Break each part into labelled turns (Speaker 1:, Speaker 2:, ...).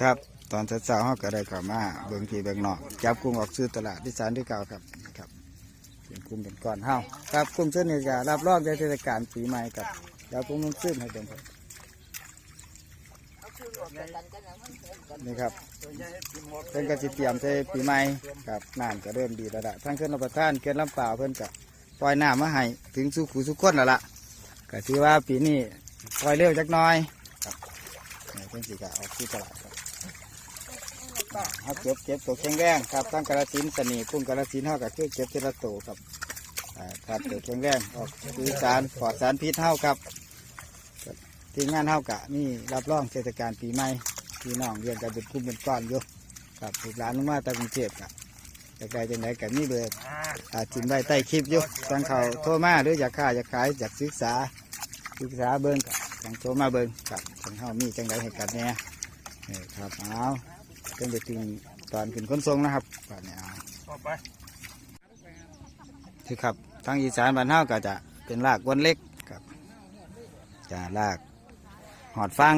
Speaker 1: ครับ ตอนเช้าๆเขาก็ได้เข้ามาเบิ่งที่เบิ่งนอกจับกุ้งออกซื้อตลาดที่สารที่เก่าครับครับเป็นกุ้งเป็นก้อนเฮาครับกุ้งเส้นนี้จะรับรองในเทศกาลปีใหม่ครับแล้วกุ้งมันซื้อให้เป็นครับนี่ครับเป็นกสิเตรียมใช้ปีใหม่ครับน้ำก็เริ่มดีแล้วละทั้งเครื่องรับปะทานเครื่องลำเปล่าเพิ่นก็ปล่อยน้ำมาให้ถึงสู่ขู่สู่คนแล้วล่ะก็ถือว่าปีนี้ปล่อยเร็วจักน้อย เพิ่นสิก็ออกที่ตลาดครับเอาเก็บเก็บตัวแข็งแรงครับตั้งกระสินสนีกุ้งกระสินเท่ากับเคือเก็บทีละตัวครับครับตัวแข็งแรงออกคือสารปลอดสารพิษเท่าครับทีมงานเท่ากะนี่รับรองเทศกาลปีใหม่พี่น้องเรียนกันเป็นคุ้มเป็นก้อนอยู่ครับลูกหลานลงมาจากกรุงเทพครับจะไกลจังไหนกับนี่เบอร์จิมได้ใต้คลิปอยู่ฟังเขาโทรมาหรืออยากค้าอยากขายอยากศึกษาศึกษาเบิ้งกับจังโทรมาเบิ้งกับจัง เฮามีจังไดให้กันแหน่นี่ครับเอาเพิ่งไปถึงตอนขึ้นขนส่งนะครับป่านนี้เอา
Speaker 2: ต่อไป
Speaker 1: ที่ครับทางอีสานบ้านเฮาก็จะเป็นรากวนเล็กครับจะรากหอดฟัง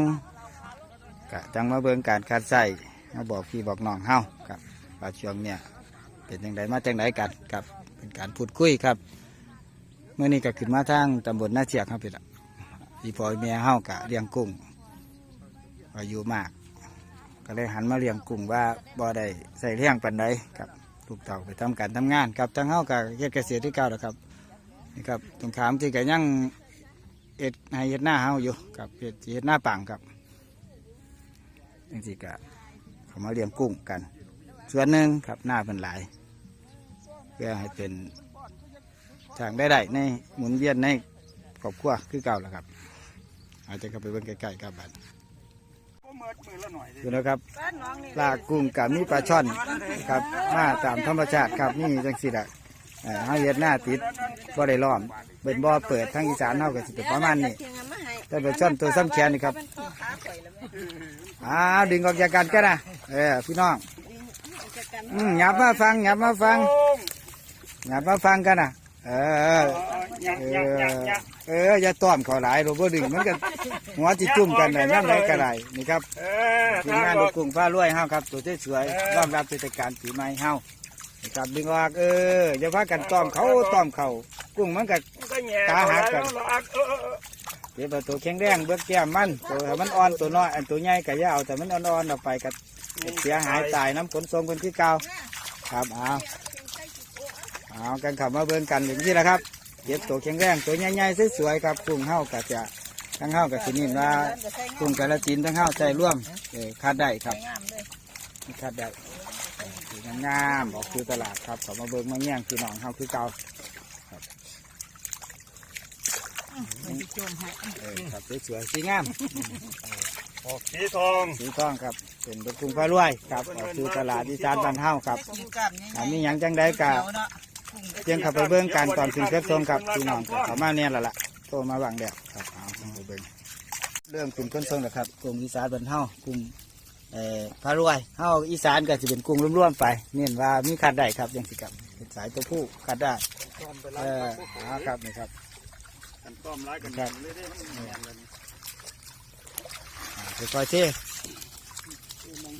Speaker 1: ก็จังมาเบิ่งการคัดใส่มาบอกพี่บอกน้องเฮาครับว่าช่วงเนี้ยเป็นจังไดมาจังไดกันครับเป็นการพูดคุยครับเมื่อนี้ก็ขึ้นมาทางตำบลนาเจียกครับพี่ละอีพออีเมียเฮากะเลี้ยงกุ้ง อายุมาก ก็เลยหันมาเลี้ยงกุ้งว่าบ่ได้ใส่เลี้ยงปันใดครับลูกเต่าไปทำการทำงานครับทางเฮากับเฮ็ดเกษตรที่เก่าแล้วครับนี่ครับตรงขามที่ก็ยังเอ็ดให้เฮ็ดหน้าเฮาอยู่ครับเฮ็ดเฮ็ดหน้าปังครับจังซี่ก็เขามาเลี้ยงกุ้งกัน ส่วนหนึ่งครับหน้าเป็นหลายเพื่อให้เป็นทางได้ได้ในหมุนเวียนในครอบครัวคือเก่าแล้วครับ อาจจะเข้าไปเบิ่งใกล้ๆครับบัด
Speaker 2: ก็เมิดมือละหน่อย ดิ
Speaker 1: ดูนะครับลากกุ้งกับมีปลาช่อนครับมาตามธรรมชาติครับนี่จังสิละเอ่อเฮาเฮ็ดหน้าติดบ่ได้ล้อมเป็นบ่อเปิดทางอีสานเฮาก็สิเป็นประมาณนี้แต่ปลาช่อนตัวซ้ำแขนนี่ครับอ่าดึงออกจากกันก็นะเออพี่น้องอืมหยับมาฟังหยับมาฟัง
Speaker 2: โอ้ง
Speaker 1: หยับมาฟังกันนะ เออ
Speaker 2: เออยัก
Speaker 1: เอ
Speaker 2: ยักยักยั
Speaker 1: อกเอออย่าต้อมเขาหลายโรบ่ดึงมันก็หัวจิจุ่มกันได้นั่นไหนก็ได้นี่ครับ
Speaker 2: เออ
Speaker 1: ทีมงานลูกกุ้งฟ้ารวยเฮาครับตัวสวยๆรอบรับเทศกาลปีใหม่เฮานะครับดึงออกเอออย่าพากันต้อมเขาต้อมเขากุ้งมันก็
Speaker 2: มันก็แย่
Speaker 1: ตาหักกัน
Speaker 2: แล้วเราอักเออเออเออ
Speaker 1: เดี๋ยวเอาตัวแข็งแรงเบิกแก้มมันตัวให้มันอ่อนตัวน้อยอันตัวใหญ่ก็อย่าเอาแต่มันอ่อนๆออกไปก็เสียหายตายน้ำขนส่งเป็นที่เก่าครับเอา เอากันขับมาเบิ่งกันอย่างนี้แหละครับเก็บตัวแข็งแรงตัวใหญ่ๆสวยๆครับกุ้งเฮาก็จะทั้งเฮากับสินินว่ากุ้งกระจินทั้งเฮาใจร่วมเออคาดได้ครับคาดได้เออสีงามๆออกคือตลาดครับเขามาเบิ่งมาแย่งคือน้องเฮาคือเก่าครับเออครับสวยๆสีงาม
Speaker 2: ออกสีทอง
Speaker 1: สีทองครับเป็นตะกรุงพระรวยครับออกคือตลาดอีสานบ้านเฮาครับอันนี้ยังจังได้กับ เจียงขับไปเบิ่งการตอนขึ้นเครื่องทรงครับพี่น้องก็เขามาเนี่ยและล่ะโตมาบางเดียวครับเอาไปเบิ่งเรื่องขึ้นเครื่องทรงนะครับกลุ่มอีสานบ้านเฮากลุ่มเอ่อพระรวยเฮาอีสานก็จะเป็นกรุงร่วมๆไปเน้นว่ามีคัดได้ครับยังสิครับเป็นสายตัวผู้คัดได้
Speaker 2: ต้อมไป
Speaker 1: เอ
Speaker 2: แล้ว
Speaker 1: อเอาครับนี่ครับ
Speaker 2: กันต้อมร้ายกัน
Speaker 1: ครับ
Speaker 2: เลยได้มันแย่เลย
Speaker 1: อ่าค่อยๆเท่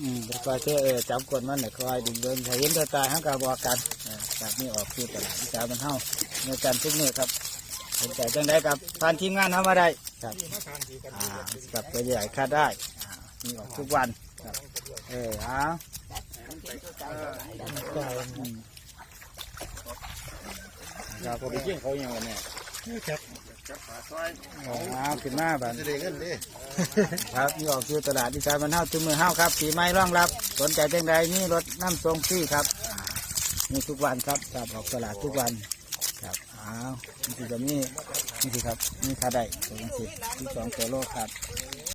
Speaker 1: อืมค่อยๆเท่เออจับกดมันหน่อยค่อยดึงเดินถ้าเห็นตัวตายเฮาก็บอกกันเออ จากนี้ออกคือตลาดอีสานมันเฮาในการทุกมื้อครับสนใจจังได้ครับผ่านทีมงานเฮามาได้ครับอ่ากับตัวใหญ่คัดได้อ่ามีออกทุกวันครับเออเอาอืมครับผมไปเกี่ยงเขาอย่างวันนี้
Speaker 2: จับจับปลาซอย
Speaker 1: อ้าวขึ้นมาบันครับนี่ออกคือตลาดที่สายบันเท่าจุมือเฮาครับปีไม้ร่องรับ สนใจจังใดนี่รถน้ำทรงฟรีครับ มีทุกวันครับครับออกตลาดทุกวันครับอ้าวนี่คือจะมีนี่คือครับนี่ค่าได้ตัวสิบที่สองตัวโลครับ